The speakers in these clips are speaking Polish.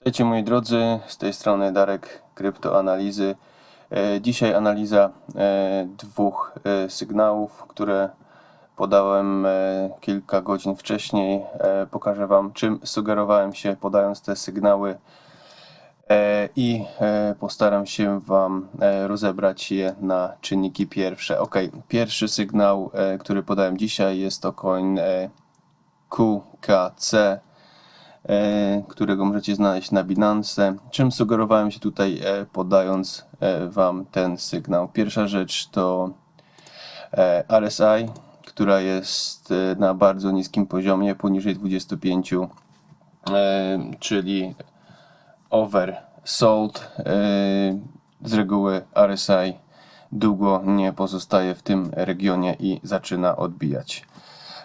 Witajcie moi drodzy, z tej strony Darek Kryptoanalizy. E, Dzisiaj analiza e, dwóch e, sygnałów, które podałem kilka godzin wcześniej. Pokażę Wam, czym sugerowałem się podając te sygnały i postaram się Wam rozebrać je na czynniki pierwsze. Ok, pierwszy sygnał, który podałem dzisiaj jest to coin QKC którego możecie znaleźć na Binance. Czym sugerowałem się tutaj e, podając e, Wam ten sygnał? Pierwsza rzecz to e, RSI, która jest e, na bardzo niskim poziomie, poniżej 25, e, czyli oversold. E, Z reguły RSI długo nie pozostaje w tym regionie i zaczyna odbijać.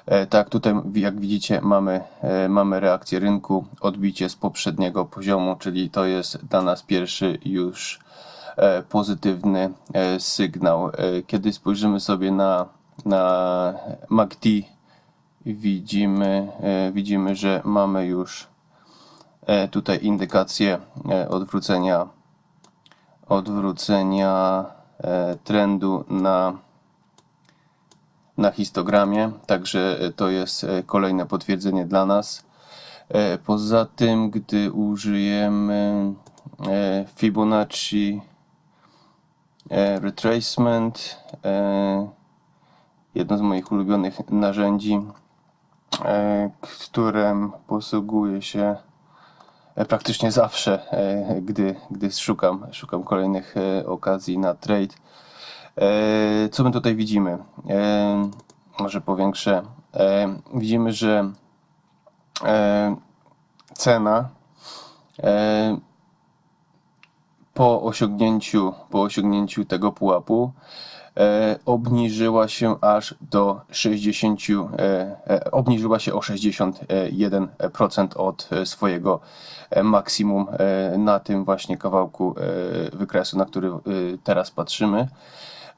E, Tak, tutaj jak widzicie mamy, e, mamy reakcję rynku, odbicie z poprzedniego poziomu, czyli to jest dla nas pierwszy już e, pozytywny sygnał. Kiedy spojrzymy sobie na, na MACD, widzimy, widzimy, że mamy już tutaj indykację odwrócenia, odwrócenia trendu na na histogramie, także e, to jest e, kolejne potwierdzenie dla nas. E, Poza tym, gdy użyjemy Fibonacci Retracement, jedno z moich ulubionych narzędzi, którym posługuję się praktycznie zawsze, gdy, gdy szukam, szukam kolejnych okazji na trade. E, Co my tutaj widzimy? E, Może powiększę. E, Widzimy, że cena po osiągnięciu, po osiągnięciu tego pułapu obniżyła się aż do 60, e, e, obniżyła się o 61% od swojego maksimum na tym właśnie kawałku wykresu, na który teraz patrzymy.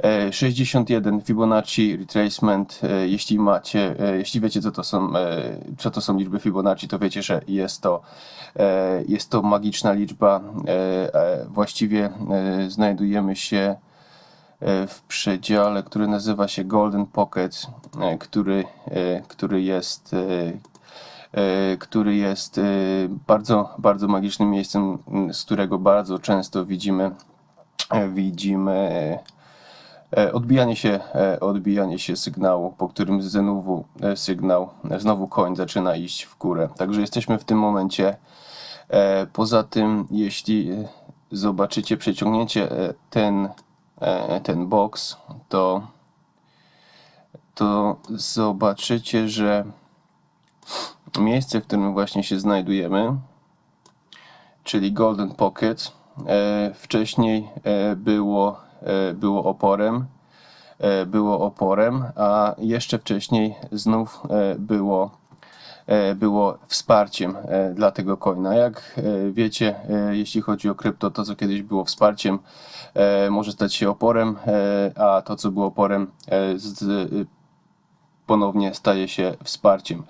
E, 61 Fibonacci Retracement. e, Jeśli macie, e, jeśli wiecie co to są, e, co to są liczby Fibonacci, to wiecie, że jest to, e, jest to magiczna liczba. E, e, Właściwie e, znajdujemy się e, w przedziale, który nazywa się Golden Pocket, e, który, e, który jest e, e, który jest e, bardzo, bardzo magicznym miejscem, z którego bardzo często widzimy, e, widzimy e, odbijanie się, e, odbijanie się sygnału, po którym znowu e, sygnał, e, znowu coin zaczyna iść w górę. Także jesteśmy w tym momencie. E, Poza tym, jeśli e, zobaczycie przeciągnięcie e, ten, e, ten box, to, to zobaczycie, że miejsce, w którym właśnie się znajdujemy, czyli Golden Pocket, e, wcześniej e, było, e, było oporem, e, było oporem, a jeszcze wcześniej znów e, było, e, było wsparciem e, dla tego coina. Jak e, wiecie, e, jeśli chodzi o krypto, to co kiedyś było wsparciem, e, może stać się oporem, e, a to co było oporem e, z, ponownie staje się wsparciem.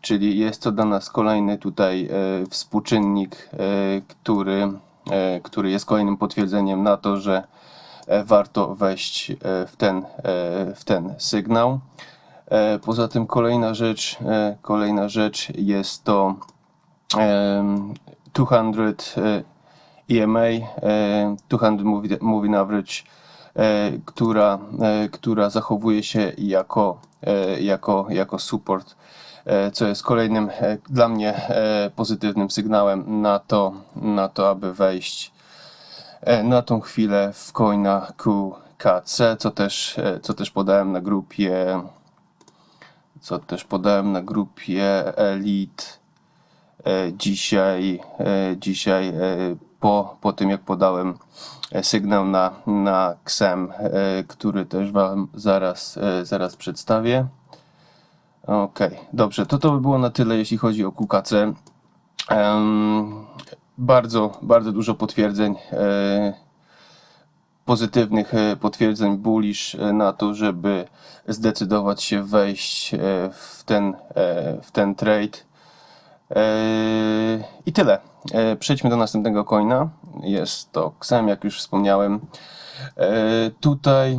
Czyli jest to dla nas kolejny tutaj e, współczynnik, e, który, e, który jest kolejnym potwierdzeniem na to, że e, warto wejść e, w ten, e, w ten sygnał. E, Poza tym kolejna rzecz, e, kolejna rzecz jest to em, 200 e, EMA, e, 200 Moving Average, e, która, e, która zachowuje się jako, e, jako, jako support, e, co jest kolejnym e, dla mnie e, pozytywnym sygnałem na to, na to aby wejść e, na tą chwilę w coina QKC, co też, e, co też podałem na grupie, co też podałem na grupie Elite e, dzisiaj, e, dzisiaj e, po, po tym jak podałem e, sygnał na, na XEM, e, który też Wam zaraz, e, zaraz przedstawię. Okej, dobrze, to to by było na tyle, jeśli chodzi o QKC. Em, bardzo, bardzo dużo potwierdzeń, e, pozytywnych e, potwierdzeń bullish e, na to, żeby zdecydować się wejść w ten, w ten trade. I tyle. Przejdźmy do następnego coina. Jest to Xem, jak już wspomniałem. Tutaj,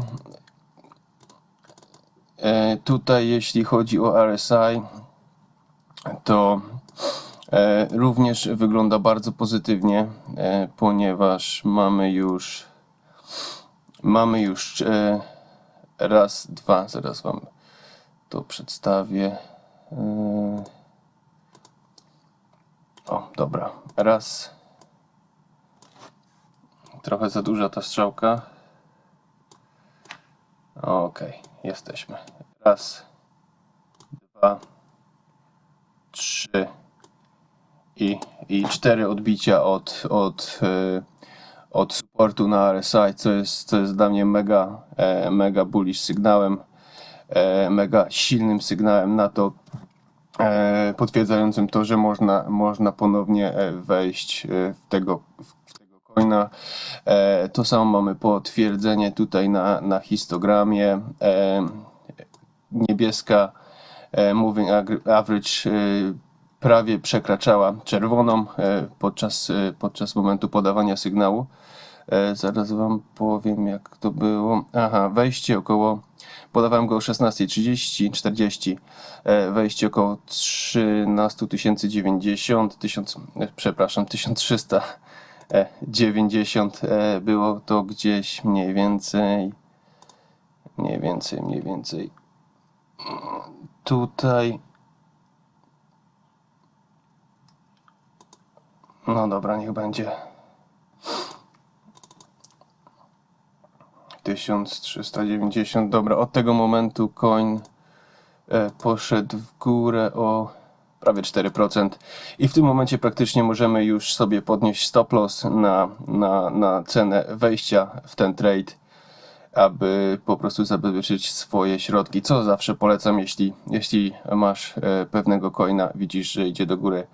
tutaj jeśli chodzi o RSI, to również wygląda bardzo pozytywnie, e, ponieważ mamy już mamy już e, raz, dwa, zaraz wam to przedstawię. E, o, dobra. Raz. Trochę za duża ta strzałka. Okej, jesteśmy. Raz, dwa, trzy i, i cztery odbicia od, od, e, od supportu na RSI, co jest, co jest dla mnie mega, e, mega bullish sygnałem, e, mega silnym sygnałem na to, potwierdzającym to, że można, można ponownie wejść w tego, w tego coina. To samo mamy potwierdzenie tutaj na, na histogramie. Niebieska moving average prawie przekraczała czerwoną e, podczas, e, podczas momentu podawania sygnału. E, Zaraz wam powiem, jak to było. Aha, wejście około. Podawałem go o 16.30, 40. e, Wejście około 13 090, 1000, e, przepraszam, 1390. e, Było to gdzieś mniej więcej. Mniej więcej, mniej więcej. Tutaj. No dobra, niech będzie. 1390. Dobra, od tego momentu coin e, poszedł w górę o prawie 4%. I w tym momencie praktycznie możemy już sobie podnieść stop loss na, na, na cenę wejścia w ten trade, aby po prostu zabezpieczyć swoje środki, co zawsze polecam, jeśli, jeśli masz e, pewnego coina, widzisz, że idzie do góry,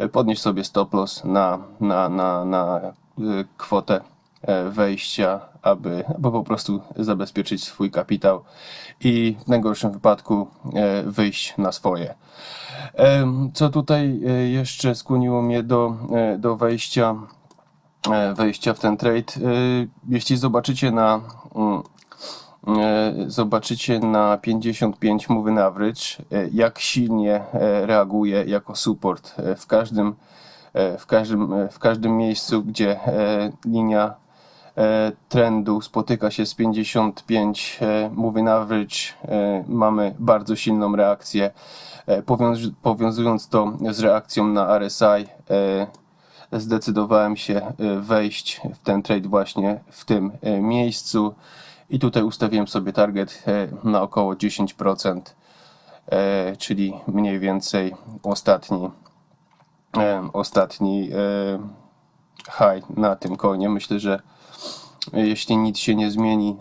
e, podnieś sobie stop loss na, na, na, na e, kwotę e, wejścia, aby, aby po prostu zabezpieczyć swój kapitał i w najgorszym wypadku wyjść na swoje. Co tutaj jeszcze skłoniło mnie do, do wejścia, wejścia w ten trade? Jeśli zobaczycie na mm, zobaczycie na 55 moving average, e, jak silnie e, reaguje jako support e, w każdym, e, w każdym, e, w każdym miejscu, gdzie e, linia e, trendu spotyka się z 55 e, moving average, e, mamy bardzo silną reakcję. E, Powiąz, powiązując to z reakcją na RSI, e, zdecydowałem się e, wejść w ten trade właśnie w tym e, miejscu i tutaj ustawiłem sobie target e, na około 10%, e, czyli mniej więcej ostatni, e, ostatni high na tym coinie. Myślę, że jeśli nic się nie zmieni,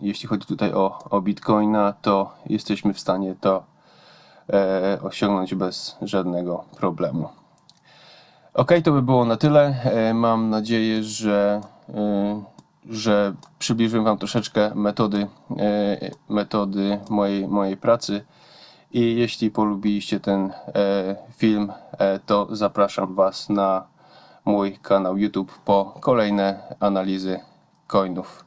jeśli chodzi tutaj o, o Bitcoina, to jesteśmy w stanie to osiągnąć bez żadnego problemu. Ok, to by było na tyle. Mam nadzieję, że, że przybliżyłem Wam troszeczkę metody, e, metody mojej, mojej pracy. I jeśli polubiliście ten e, film, e, to zapraszam Was na mój kanał YouTube po kolejne analizy coinów.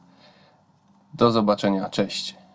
Do zobaczenia, cześć.